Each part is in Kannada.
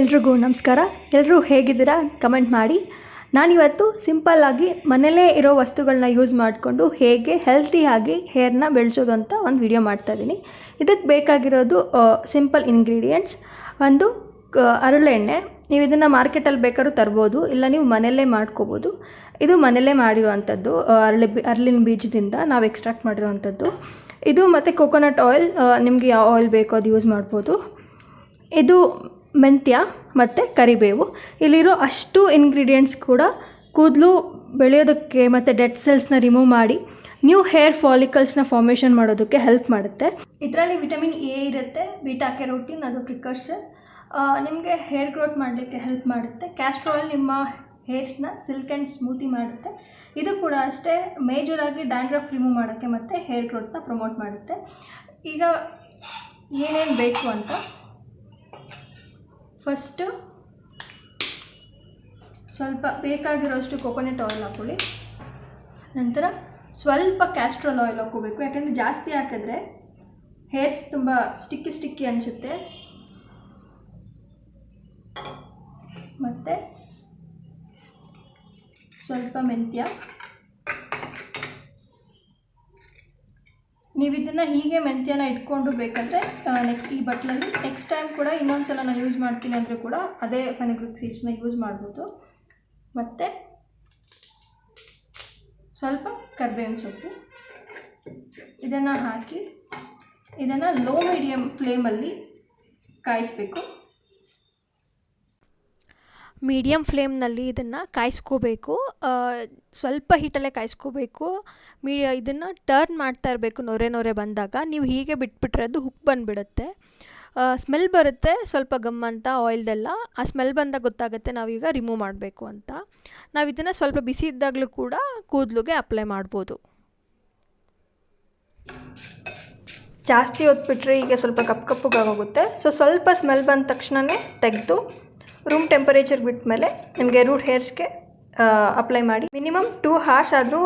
ಎಲ್ರಿಗೂ ನಮಸ್ಕಾರ. ಎಲ್ಲರೂ ಹೇಗಿದ್ದೀರಾ? ಕಮೆಂಟ್ ಮಾಡಿ. ನಾನಿವತ್ತು ಸಿಂಪಲ್ಲಾಗಿ ಮನೇಲೇ ಇರೋ ವಸ್ತುಗಳನ್ನ ಯೂಸ್ ಮಾಡಿಕೊಂಡು ಹೇಗೆ ಹೆಲ್ತಿಯಾಗಿ ಹೇರ್ನ ಬೆಳೆಸೋದು ಅಂತ ಒಂದು ವಿಡಿಯೋ ಮಾಡ್ತಾಯಿದ್ದೀನಿ ಇದಕ್ಕೆ ಬೇಕಾಗಿರೋದು ಸಿಂಪಲ್ ಇಂಗ್ರೀಡಿಯೆಂಟ್ಸ್ ಒಂದು ಅರಳೆಣ್ಣೆ. ನೀವು ಇದನ್ನು ಮಾರ್ಕೆಟಲ್ಲಿ ಬೇಕಾದ್ರೂ ತರ್ಬೋದು. ಇಲ್ಲ ನೀವು ಮನೆಯಲ್ಲೇ ಮಾಡ್ಕೋಬೋದು. ಇದು ಮನೆಯಲ್ಲೇ ಮಾಡಿರುವಂಥದ್ದು ಅರಳಿ, ಅರಳಿನ ಬೀಜದಿಂದ ನಾವು ಎಕ್ಸ್ಟ್ರಾಕ್ಟ್ ಮಾಡಿರುವಂಥದ್ದು. ಇದು ಮತ್ತು ಕೋಕೋನಟ್ ಆಯಿಲ್ ನಿಮಗೆ ಯಾವ ಆಯಿಲ್ ಬೇಕೋ ಅದು ಯೂಸ್ ಮಾಡ್ಬೋದು. ಇದು ಮೆಂತ್ಯ ಮತ್ತು ಕರಿಬೇವು. ಇಲ್ಲಿರೋ ಅಷ್ಟು ಇಂಗ್ರೀಡಿಯೆಂಟ್ಸ್ ಕೂಡ ಕೂದಲು ಬೆಳೆಯೋದಕ್ಕೆ ಮತ್ತು ಡೆಡ್ ಸೆಲ್ಸ್ನ ರಿಮೂವ್ ಮಾಡಿ ನ್ಯೂ ಹೇರ್ ಫಾಲಿಕಲ್ಸ್ನ ಫಾರ್ಮೇಷನ್ ಮಾಡೋದಕ್ಕೆ ಹೆಲ್ಪ್ ಮಾಡುತ್ತೆ. ಇದರಲ್ಲಿ ವಿಟಮಿನ್ ಎ ಇರುತ್ತೆ ಬೀಟಾ ಕೆರೋಟಿನ್ ಅದು ಪ್ರಿಕಾಷನ್ ನಿಮಗೆ ಹೇರ್ ಗ್ರೋತ್ ಮಾಡಲಿಕ್ಕೆ ಹೆಲ್ಪ್ ಮಾಡುತ್ತೆ. ಕ್ಯಾಸ್ಟ್ರ್ ಆಯಿಲ್ ನಿಮ್ಮ ಹೇರ್ಸ್ನ ಸಿಲ್ಕ್ ಆ್ಯಂಡ್ ಸ್ಮೂತಿ ಮಾಡುತ್ತೆ. ಇದು ಕೂಡ ಅಷ್ಟೇ ಮೇಜರಾಗಿ ಡ್ಯಾಂಡ್ರಫ್ ರಿಮೂವ್ ಮಾಡೋಕ್ಕೆ ಮತ್ತು ಹೇರ್ ಗ್ರೋತ್ನ ಪ್ರಮೋಟ್ ಮಾಡುತ್ತೆ. ಈಗ ಏನೇನು ಬೇಕು ಅಂತ ಫಸ್ಟು ಸ್ವಲ್ಪ ಬೇಕಾಗಿರೋಷ್ಟು ಕೊಕೊನೆಟ್ ಆಯಿಲ್ ಹಾಕ್ಕೊಳ್ಳಿ. ನಂತರ ಸ್ವಲ್ಪ ಕ್ಯಾಸ್ಟ್ರೋಲ್ ಆಯಿಲ್ ಹಾಕ್ಕೋಬೇಕು. ಯಾಕೆಂದರೆ ಜಾಸ್ತಿ ಹಾಕಿದ್ರೆ ಹೇರ್ಸ್ ತುಂಬ ಸ್ಟಿಕ್ಕಿ ಸ್ಟಿಕ್ಕಿ ಅನಿಸುತ್ತೆ. ಮತ್ತು ಸ್ವಲ್ಪ ಮೆಂತ್ಯ. ನೀವು ಇದನ್ನು ಹೀಗೆ ಮೆಂತ್ಯನ ಇಟ್ಕೊಂಡು ಬೇಕಂದರೆ ನೆಕ್ಸ್ಟ್ ಈ ಬಟ್ಲಲ್ಲಿ ನೆಕ್ಸ್ಟ್ ಟೈಮ್ ಕೂಡ ಇನ್ನೊಂದು ಸಲ ನಾನು ಯೂಸ್ ಮಾಡ್ತೀನಿ ಅಂದರೆ ಕೂಡ ಅದೇ ಫೆನಿಗ್ರಿಕ್ ಸೀಡ್ಸ್ನ ಯೂಸ್ ಮಾಡ್ಬೋದು. ಮತ್ತು ಸ್ವಲ್ಪ ಕರ್ಬೇವಿನ ಸೊಪ್ಪು. ಇದನ್ನು ಹಾಕಿ, ಇದನ್ನು ಲೋ ಮೀಡಿಯಮ್ ಫ್ಲೇಮಲ್ಲಿ ಕಾಯಿಸ್ಬೇಕು. ಮೀಡಿಯಮ್ ಫ್ಲೇಮ್ನಲ್ಲಿ ಇದನ್ನು ಕಾಯಿಸ್ಕೋಬೇಕು. ಸ್ವಲ್ಪ ಹೀಟಲ್ಲೇ ಕಾಯಿಸ್ಕೋಬೇಕು. ಮೀ, ಇದನ್ನು ಟರ್ನ್ ಮಾಡ್ತಾ ಇರಬೇಕು ನೊರೆ ನೊರೆ ಬಂದಾಗ. ನೀವು ಹೀಗೆ ಬಿಟ್ಬಿಟ್ರೆ ಅದು ಹುಕ್ ಬಂದುಬಿಡುತ್ತೆ. ಸ್ಮೆಲ್ ಬರುತ್ತೆ, ಸ್ವಲ್ಪ ಘಮ್ ಅಂತ ಆಯಿಲ್ದೆಲ್ಲ ಆ ಸ್ಮೆಲ್ ಬಂದಾಗ ಗೊತ್ತಾಗುತ್ತೆ ನಾವೀಗ ರಿಮೂವ್ ಮಾಡಬೇಕು ಅಂತ. ನಾವು ಇದನ್ನು ಸ್ವಲ್ಪ ಬಿಸಿ ಇದ್ದಾಗಲೂ ಕೂಡ ಕೂದಲಿಗೆ ಅಪ್ಲೈ ಮಾಡ್ಬೋದು. ಜಾಸ್ತಿ ಹೊತ್ಬಿಟ್ರೆ ಹೀಗೆ ಸ್ವಲ್ಪ ಕಪ್ಪು ಕಪ್ಪಗಾಗೋಗುತ್ತೆ. ಸೊ ಸ್ವಲ್ಪ ಸ್ಮೆಲ್ ಬಂದ ತಕ್ಷಣವೇ ತೆಗೆದು ರೂಮ್ ಟೆಂಪರೇಚರ್ ಬಿಟ್ಟ ಮೇಲೆ ನಿಮಗೆ ರೂಟ್ ಹೇರ್ಸ್ಗೆ ಅಪ್ಲೈ ಮಾಡಿ. ಮಿನಿಮಮ್ ಟೂ ಹಾರ್ಸ್ ಆದರೂ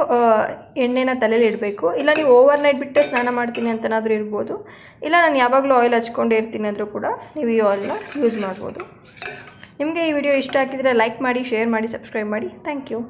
ಎಣ್ಣೆನ ತಲೆಯಲ್ಲಿ ಇಡಬೇಕು. ಇಲ್ಲ ನೀವು ಓವರ್ ನೈಟ್ ಬಿಟ್ಟು ಸ್ನಾನ ಮಾಡ್ತೀನಿ ಅಂತನಾದರೂ ಇರ್ಬೋದು. ಇಲ್ಲ ನಾನು ಯಾವಾಗಲೂ ಆಯಿಲ್ ಹಚ್ಕೊಂಡೇ ಇರ್ತೀನಿ ಅಂದರೂ ಕೂಡ ನೀವು ಈ ಆಯಿಲ್ನ ಯೂಸ್ ಮಾಡ್ಬೋದು. ನಿಮಗೆ ಈ ವಿಡಿಯೋ ಇಷ್ಟ ಆಗಿದ್ರೆ ಲೈಕ್ ಮಾಡಿ ಶೇರ್ ಮಾಡಿ ಸಬ್ಸ್ಕ್ರೈಬ್ ಮಾಡಿ. Thank you